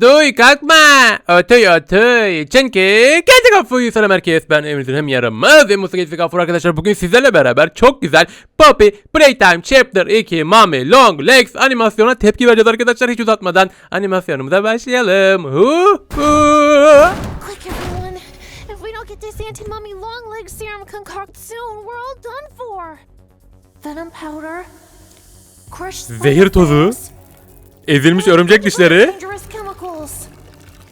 Duy kalkma. Ötüy ötüy. Çünkü kendi kafayı sana merkez ben Emre'nin hem yaramaz ve Musa Gezdi Gafur arkadaşlar bugün sizlerle beraber çok güzel Poppy Playtime Chapter 2 Mami Long Legs animasyona tepki vereceğiz arkadaşlar hiç uzatmadan animasyonumuza başlayalım. Hu hu. Quick, everyone! If we don't get this anti-mummy long leg serum concoct soon, we're all done for. Venom powder, crushed Zehir tozu, ezilmiş örümcek dişleri.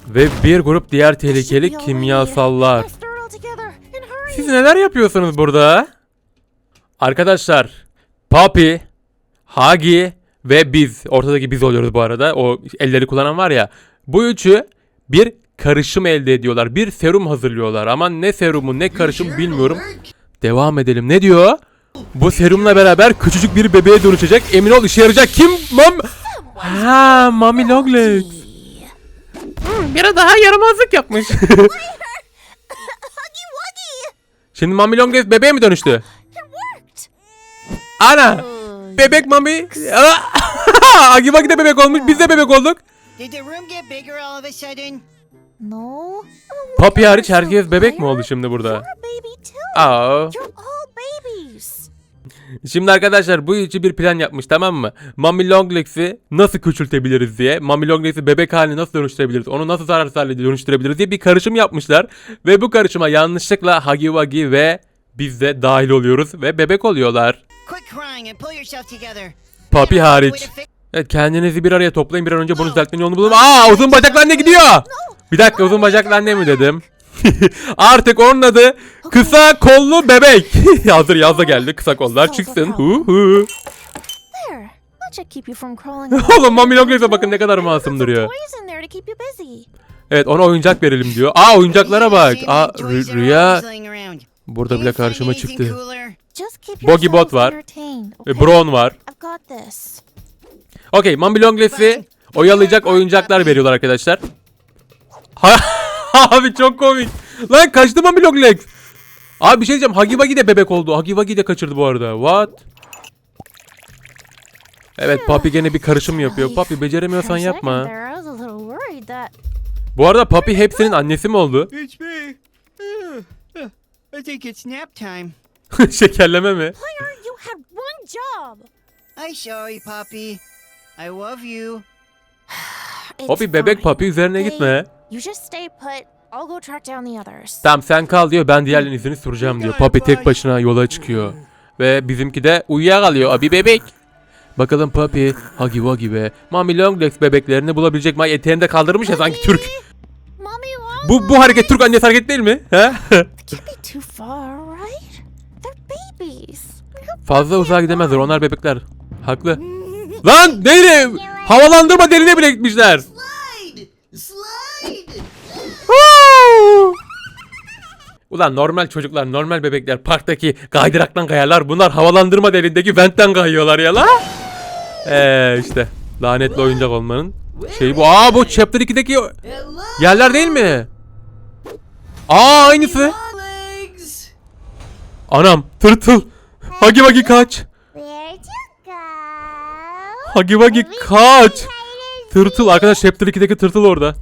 Ve bir grup diğer tehlikeli kimyasallar. Siz neler yapıyorsunuz burada? Arkadaşlar, Papi, Hagi ve biz, ortadaki biz oluyoruz bu arada. O elleri kullanan var ya. Bu üçü bir karışım elde ediyorlar. Bir serum hazırlıyorlar. Ama ne serumu ne karışım bilmiyorum. Devam edelim. Ne diyor? Bu serumla beraber küçücük bir bebeğe dönüşecek. Emin ol işe yarayacak. Kim? Mam... Ha, Mami Longlegs. Hmm, biri daha yaramazlık yapmış. Şimdi Mami Longlegs bebeğe mi dönüştü? Ana! Bebek Mami. Agi Bagi de bebek olmuş. Biz de bebek olduk. Papi hariç herkes bebek mi oldu şimdi burada? Aa. Şimdi arkadaşlar bu üçü bir plan yapmış tamam mı? Mami Longlegs'i nasıl küçültebiliriz diye. Mami Longlegs'i bebek haline nasıl dönüştürebiliriz? Onu nasıl zararsız hale dönüştürebiliriz diye bir karışım yapmışlar. Ve bu karışıma yanlışlıkla Hagi Wagi ve biz de dahil oluyoruz ve bebek oluyorlar. Papi hariç. Evet kendinizi bir araya toplayın bir an önce bunu düzeltmenin yolunu bulun. Aa uzun bacaklı anne gidiyor. Bir dakika uzun bacaklı anne mi dedim? Artık onun adı kısa kollu bebek. Hazır yaz da geldi kısa kollar çıksın. Hu hu. Oğlum Mami Longlegs'e bakın ne kadar masum duruyor. Evet ona oyuncak verelim diyor. Aa oyuncaklara bak. Aa Rü- Rüya burada bile karşıma çıktı. Boggy Bot var. Ve okay? Brown var. Okey Mami Longlegs'i oyalayacak oyuncaklar veriyorlar arkadaşlar. Ha- Abi çok komik. Lan kaçtı Mami Longlegs. Abi bir şey diyeceğim. Hagi Wagi de bebek oldu. Hagi Wagi de kaçırdı bu arada. What? Evet Papi gene bir karışım yapıyor. Papi beceremiyorsan yapma. there, I was a little worried that Bu arada Papi hepsinin annesi mi oldu? I think it's nap time. Şekerleme mi? player, you had one job. I sorry, Poppy. I love you. Papi bebek Papi üzerine gitme. You just stay put. I'll go track down the others. Tamam sen kal diyor ben diğerlerinin izini süreceğim diyor. Papi tek başına yola çıkıyor. Ve bizimki de uyuyakalıyor abi bebek. Bakalım Papi, Huggy Wuggy ve Mami Longlegs bebeklerini bulabilecek mi? Eteğini de kaldırmış ya sanki Türk. Mommy Bu bu hareket Türk annesi hareket değil mi? He? can't be too far, right? They're babies. Fazla uzağa gidemezler onlar bebekler. Haklı. Lan nereye? Havalandırma derine bile gitmişler. Ulan normal çocuklar, normal bebekler parktaki kaydıraktan kayarlar. Bunlar havalandırma derindeki ventten kayıyorlar ya la. Eee işte lanetli oyuncak olmanın şeyi bu. Aa bu Chapter 2'deki Hello, yerler değil mi? Aa aynısı. Anam tırtıl. Hagi Wagi kaç. Hagi Wagi kaç. Tırtıl arkadaş Chapter 2'deki tırtıl orada.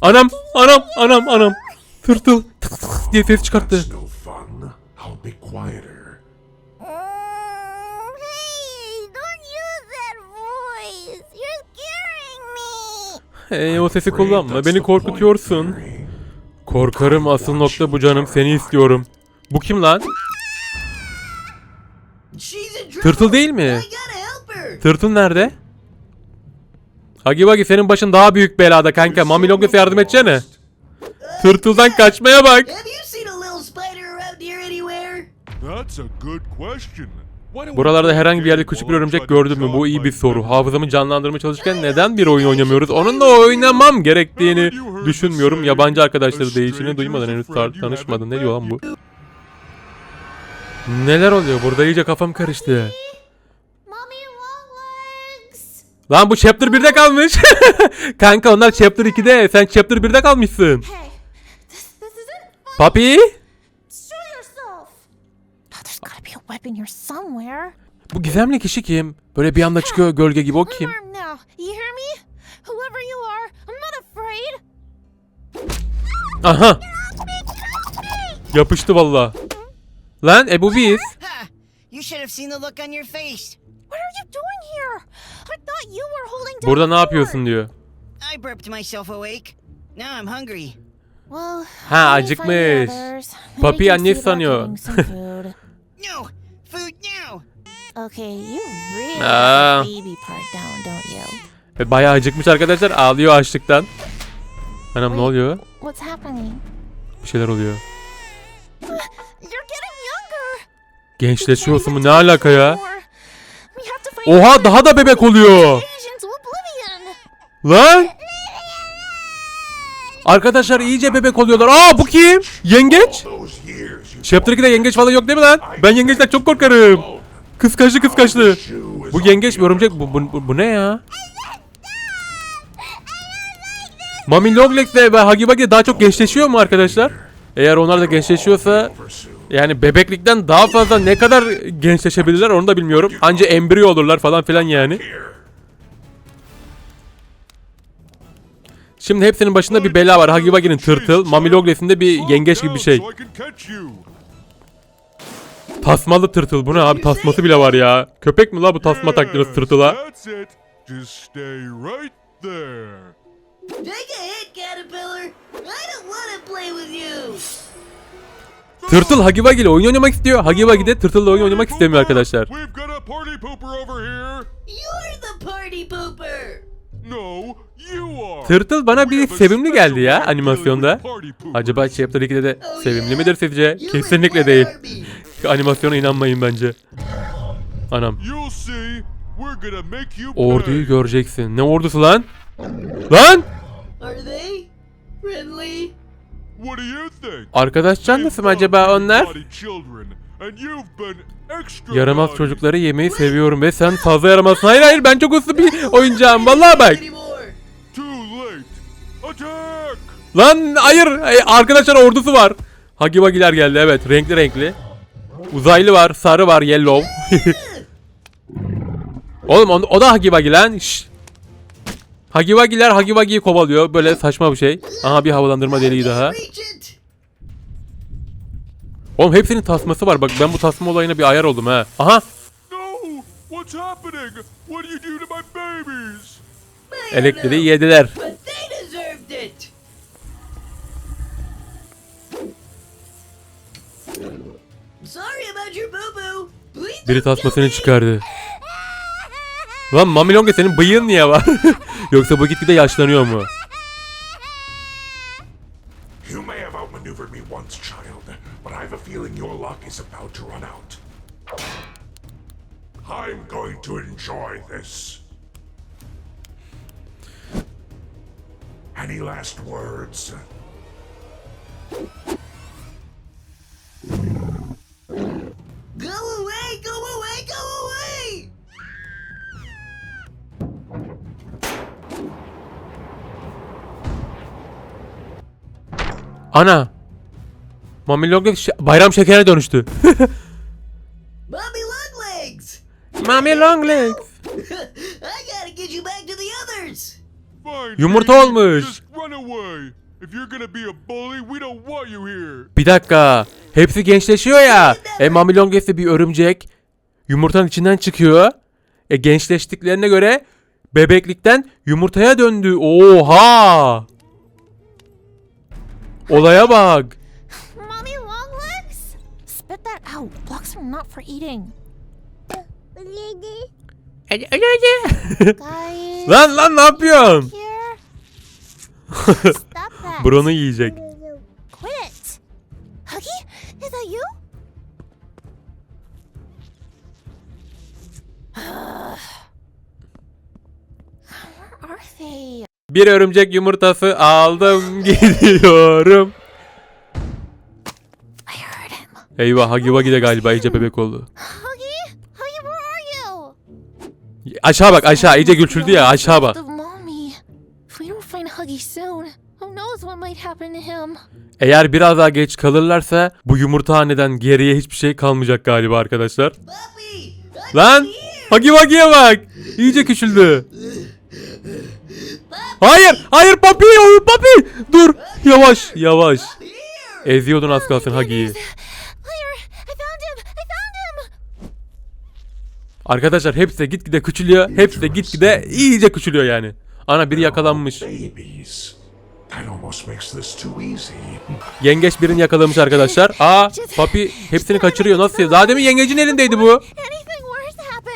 Anam anam anam anam. Tırtıl tık tık diye ses çıkarttı. Oh, hey, don't use that voice. You're scaring me. Hey o sesi kullanma beni korkutuyorsun. Korkarım asıl nokta bu canım seni istiyorum. Bu kim lan? Tırtıl değil mi? Tırtıl nerede? Hagi Wagi senin başın daha büyük belada kanka. Mami Longlegs'e yardım edeceğine. Tırtıldan kaçmaya bak. Buralarda herhangi bir yerde küçük bir örümcek gördün mü? Bu iyi bir soru. Hafızamı canlandırmaya çalışırken neden bir oyun oynamıyoruz? Onunla oynamam gerektiğini düşünmüyorum. Yabancı arkadaşları değişini duymadan henüz tanışmadım. Ne diyor lan bu? Neler oluyor? Burada iyice kafam karıştı. Lan bu chapter 1'de kalmış. Kanka onlar chapter 2'de. Sen chapter 1'de kalmışsın. Papi? Show yourself. There's gotta be a weapon here somewhere. Bu gizemli kişi kim? Böyle bir anda çıkıyor gölge gibi o kim? Aha. Yapıştı valla. Lan e bu biz. You should have seen the look on your face. What are you doing here? I thought you were holding down Burada ne yapıyorsun diyor. I burped myself awake. Now I'm hungry. Well, Ha, acıkmış. Papi about sanıyor. No! Food now! Okay, you really Ah. have the baby part down, don't you? Ve bayağı acıkmış arkadaşlar. Ağlıyor açlıktan. Anam ne oluyor? What's happening? Bir şeyler oluyor. You're getting younger. Gençleşiyorsun mu? Ne alaka ya? We have to find Oha daha da bebek oluyor. Lan. Arkadaşlar iyice bebek oluyorlar. Aa bu kim? Yengeç? Chapter 2'de yengeç falan yok değil mi lan? Ben yengeçten çok korkarım. Kıskaçlı kıskaçlı. Bu yengeç bir örümcek. Bu, bu, bu, bu ne ya? Mami Longlegs ve Huggy Wuggy daha çok gençleşiyor mu arkadaşlar? Eğer onlar da gençleşiyorsa yani bebeklikten daha fazla ne kadar gençleşebilirler onu da bilmiyorum. Anca embriyo olurlar falan filan yani. Şimdi hepsinin başında bir bela var. Wuggy'nin tırtıl, Mami Longlegs'in de bir yengeç gibi bir şey. Tasmalı tırtıl bu ne abi tasması bile var ya. Köpek mi la bu tasma taktınız tırtıla? Take caterpillar! I don't want to play with you! Tırtıl Wuggy ile oyun oynamak istiyor. Wuggy de tırtılla oyun oynamak istemiyor arkadaşlar. Tırtıl bana bir sevimli geldi ya animasyonda. Acaba Chapter 2'de de Oh, sevimli midir sizce? Kesinlikle değil. Animasyona inanmayın bence. Anam. Orduyu göreceksin. Ne ordusu lan? Lan! Arkadaş canlısı mı acaba onlar? Yaramaz çocukları yemeyi seviyorum ve sen fazla yaramazsın. Hayır hayır ben çok uslu bir oyuncağım. Vallahi bak. Lan hayır. Ay, Arkadaşlar ordusu var. Huggy Wuggy'ler geldi evet. Renkli renkli. Uzaylı var. Sarı var. Yellow. Oğlum o, o da Huggy Wuggy lan. Şşş. Huggy Wuggy'yi kovalıyor. Böyle saçma bir şey. Aha bir havalandırma deliği daha. Oğlum hepsinin tasması var. Bak ben bu tasma olayına bir ayar oldum ha. Aha. Elektriği yediler. Biri tasmasını çıkardı. Lan Mami Longa senin bıyığın niye var? Yoksa bu gitgide yaşlanıyor mu? You may have outmaneuvered me once, child, but I have a feeling your luck is about to run out. I'm going to enjoy this. Any last words? Ana. Mami Longa şe- bayram şekerine dönüştü. Mommy Longlegs! Mami Longlegs. I gotta get you back to the others! Fine. Yumurta baby, olmuş. Just run away. If you're gonna be a bully, we don't want you here. Bir dakika. Hepsi gençleşiyor ya. E Mami Longa ise bir örümcek. Yumurtanın içinden çıkıyor. E gençleştiklerine göre bebeklikten yumurtaya döndü. Oha. Olaya bak. Mommy Longlegs? Spit that out. Blocks are not for eating. Guys, lan lan ne yapıyorsun? here. Stop that. Bronu yiyecek. Quit it. Huggy, is that you? Bir örümcek yumurtası aldım gidiyorum. Eyvah Huggy Wuggy de galiba iyice bebek oldu. Huggy? Huggy, where are you? Aşağı bak aşağı iyice güçüldü ya aşağı bak. Eğer biraz daha geç kalırlarsa bu yumurtahaneden geriye hiçbir şey kalmayacak galiba arkadaşlar. Lan! Huggy Wuggy'ye bak. İyice küçüldü. Hayır hayır papi papi dur. Yavaş yavaş. Eziyordun az kalsın Hagi'yi. Arkadaşlar hepsi de gitgide küçülüyor. Hepsi de gitgide iyice küçülüyor yani. Ana biri yakalanmış. Yengeç birini yakalamış arkadaşlar. Aa papi hepsini kaçırıyor. Nasıl? Daha demin yengecin elindeydi bu.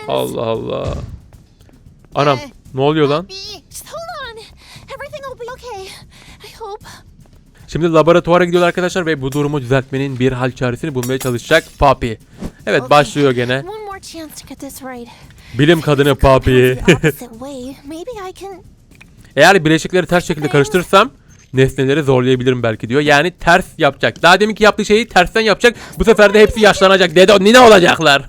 Allah Allah. Anam ne oluyor lan? Just hold on! Everything will be okay. Hope. Şimdi laboratuvara gidiyorlar arkadaşlar ve bu durumu düzeltmenin bir hal çaresini bulmaya çalışacak Papi. Evet Okay, başlıyor gene. One more chance to get this right. Bilim kadını can. Eğer bileşikleri ters şekilde karıştırırsam nesneleri zorlayabilirim belki diyor. Yani ters yapacak. Daha deminki yaptığı şeyi tersten yapacak. Bu sefer de hepsi yaşlanacak. Dede nine olacaklar.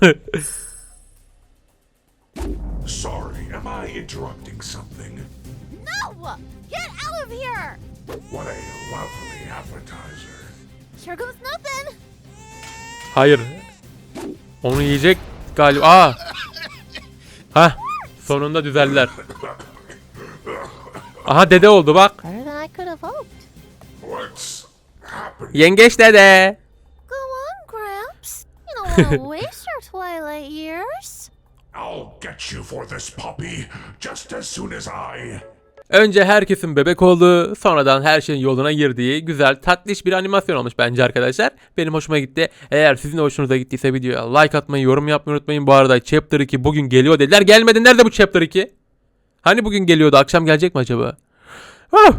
Sorry, am I interrupting something? No! Get out of here! What a lovely appetizer. Here goes nothing! Hayır. Onu yiyecek galiba. Aa. Hah. Sonunda düzeldiler. Aha dede oldu bak. Yengeç dede. Go on, Gramps. You don't want to waste your twilight years. I'll get you for this puppy just as soon as I. Önce herkesin bebek olduğu, sonradan her şeyin yoluna girdiği güzel, tatlış bir animasyon olmuş bence arkadaşlar. Benim hoşuma gitti. Eğer sizin de hoşunuza gittiyse videoya like atmayı, yorum yapmayı unutmayın. Bu arada Chapter 2 bugün geliyor dediler. Gelmedi. Nerede bu Chapter 2? Hani bugün geliyordu? Akşam gelecek mi acaba? Huh!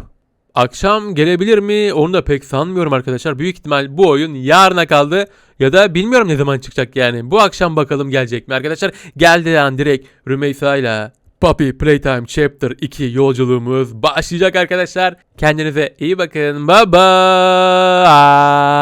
Akşam gelebilir mi? Onu da pek sanmıyorum arkadaşlar. Büyük ihtimal bu oyun yarına kaldı. Ya da bilmiyorum ne zaman çıkacak yani. Bu akşam bakalım gelecek mi arkadaşlar. Geldi yani direkt Rümeysa ile Puppy Playtime Chapter 2 yolculuğumuz başlayacak arkadaşlar. Kendinize iyi bakın. Bye bye.